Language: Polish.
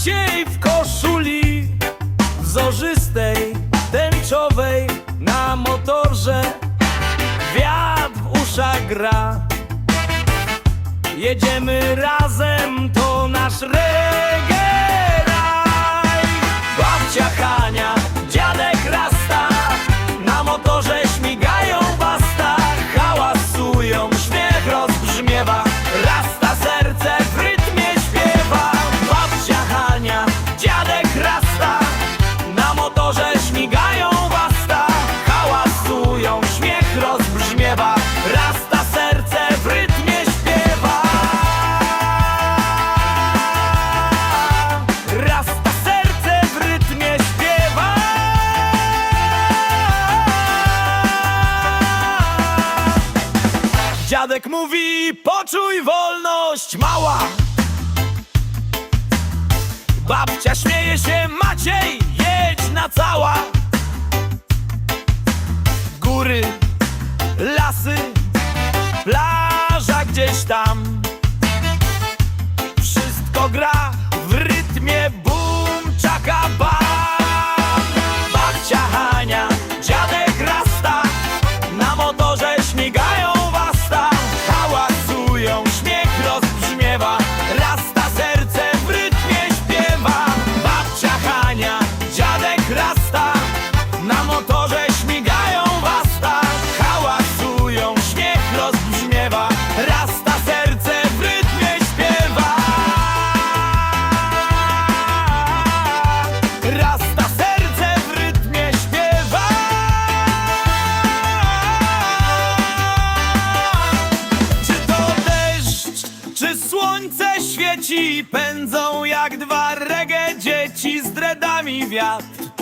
Maciej w koszuli wzorzystej, tęczowej na motorze Wiatr w uszach gra. Jedziemy razem, to nasz reggae. Dziadek mówi poczuj wolność mała. Babcia śmieje się Maciej jedź na cała. Góry, lasy, plaża gdzieś tam świeci Pędzą jak dwa reggae dzieci z dredami wiatr